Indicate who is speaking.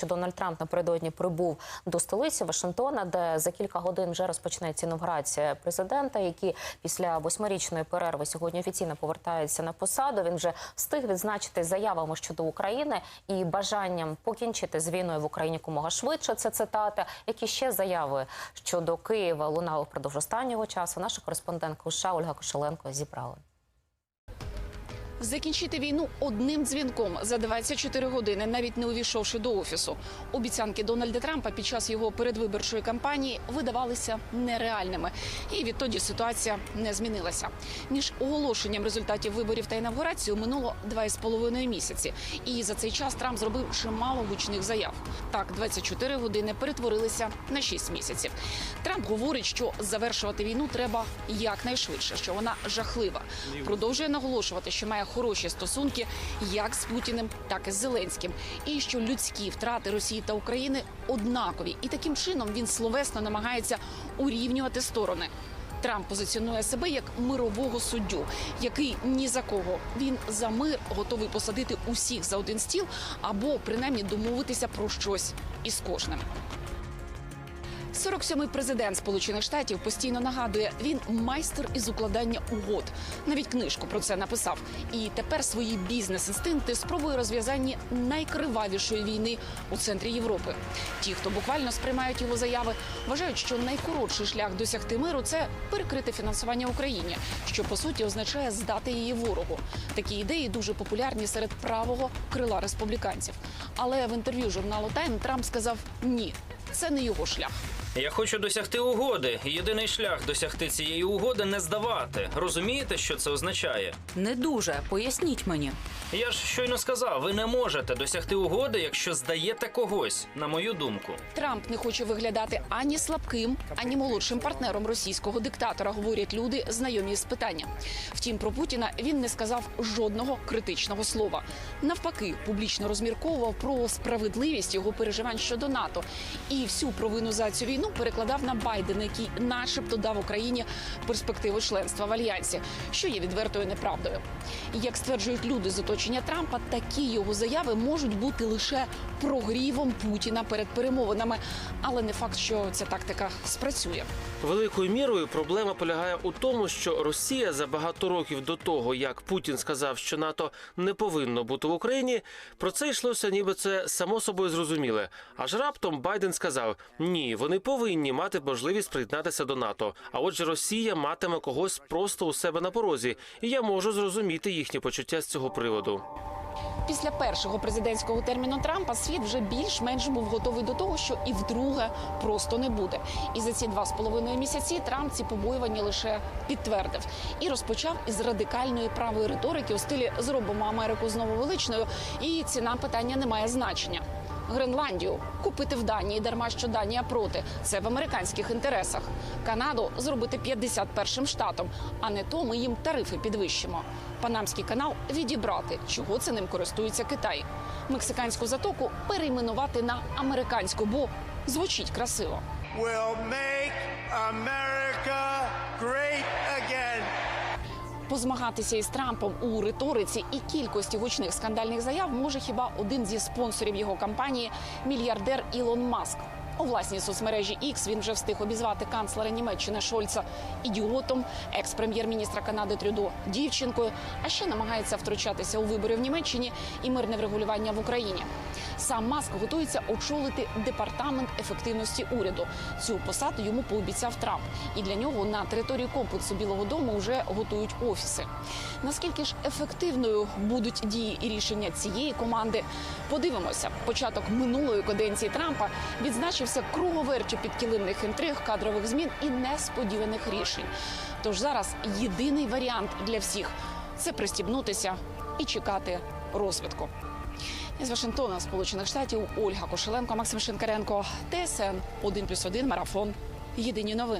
Speaker 1: що Дональд Трамп напередодні прибув до столиці Вашингтона, де за кілька годин вже розпочнеться інавгурація президента, який після восьмирічної перерви сьогодні офіційно повертається на посаду. Він вже встиг відзначити заявами щодо України і бажанням покінчити з війною в Україні якомога швидше. Це цитата. Які ще заяви щодо Києва лунали впродовж останнього часу. Наша кореспондентка США Ольга Кошеленко зібрала.
Speaker 2: Закінчити війну одним дзвінком за 24 години, навіть не увійшовши до офісу. Обіцянки Дональда Трампа під час його передвиборчої кампанії видавалися нереальними. І відтоді ситуація не змінилася. Між оголошенням результатів виборів та інавгурацією минуло два із половиною місяці. І за цей час Трамп зробив чимало гучних заяв. Так, 24 години перетворилися на 6 місяців. Трамп говорить, що завершувати війну треба якнайшвидше, що вона жахлива. Продовжує наголошувати, що має хороші стосунки як з Путіним, так і з Зеленським, і що людські втрати Росії та України однакові, і таким чином він словесно намагається урівнювати сторони. Трамп позиціонує себе як мирового суддю, який ні за кого він за мир готовий посадити усіх за один стіл або принаймні домовитися про щось із кожним. 47-й президент Сполучених Штатів постійно нагадує, він майстер із укладання угод. Навіть книжку про це написав. І тепер свої бізнес-інстинкти спробує розв'язання найкривавішої війни у центрі Європи. Ті, хто буквально сприймають його заяви, вважають, що найкоротший шлях досягти миру це перекрити фінансування Україні, що по суті означає здати її ворогу. Такі ідеї дуже популярні серед правого крила республіканців. Але в інтерв'ю журналу Тайм Трамп сказав ні. Це не його шлях.
Speaker 3: Я хочу досягти угоди. І Єдиний шлях досягти цієї угоди не здавати. Розумієте, що це означає?
Speaker 4: Не дуже. Поясніть мені.
Speaker 3: Я ж щойно сказав, ви не можете досягти угоди, якщо здаєте когось, на мою думку.
Speaker 2: Трамп не хоче виглядати ані слабким, ані молодшим партнером російського диктатора. Говорять люди, знайомі з питання. Втім, про Путіна він не сказав жодного критичного слова. Навпаки, публічно розмірковував про справедливість його переживань щодо НАТО і всю провину за цю війну перекладав на Байдена, який, начебто, дав Україні перспективу членства в альянсі, що є відвертою неправдою. Як стверджують люди з оточення Трампа, такі його заяви можуть бути лише прогрівом Путіна перед перемовинами, але не факт, що ця тактика спрацює.
Speaker 5: Великою мірою проблема полягає у тому, що Росія за багато років до того, як Путін сказав, що НАТО не повинно бути в Україні, про це йшлося, ніби це само собою зрозуміле. Аж раптом Байден сказав: ні, вони повинні мати можливість приєднатися до НАТО. А отже, Росія матиме когось просто у себе на порозі, і я можу зрозуміти їхні почуття з цього приводу.
Speaker 2: Після першого президентського терміну Трампа світ вже більш-менш був готовий до того, що і вдруге просто не буде. І за ці два з половиною місяці Трамп ці побоювання лише підтвердив і розпочав із радикальної правої риторики у стилі зробимо Америку знову величною, і ціна питання не має значення. Гренландію купити в Данії, дарма що Данія проти. Це в американських інтересах. Канаду зробити 51-м штатом, а не то ми їм тарифи підвищимо. Панамський канал відібрати, чого це ним користується Китай. Мексиканську затоку перейменувати на американську, бо звучить красиво.
Speaker 6: will make America great.
Speaker 2: Позмагатися із Трампом у риториці і кількості гучних скандальних заяв може хіба один зі спонсорів його кампанії мільярдер Ілон Маск. У власній соцмережі X він вже встиг обізвати канцлера Німеччини Шольца ідіотом, екс-прем'єр-міністра Канади Трюдо дівчинкою, а ще намагається втручатися у вибори в Німеччині і мирне врегулювання в Україні. Сам Маск готується очолити департамент ефективності уряду. Цю посаду йому пообіцяв Трамп, і для нього на території комплексу Білого Дому вже готують офіси. Наскільки ж ефективною будуть дії і рішення цієї команди? Подивимося. Початок минулої каденції Трампа відзначився круговертю підкилимних інтриг, кадрових змін і несподіваних рішень. Тож зараз єдиний варіант для всіх це пристібнутися і чекати розвитку. Із Вашингтона, Сполучених Штатів, Ольга Кошеленко, Максим Шинкаренко, ТСН 1+,1 Марафон. Єдині новини.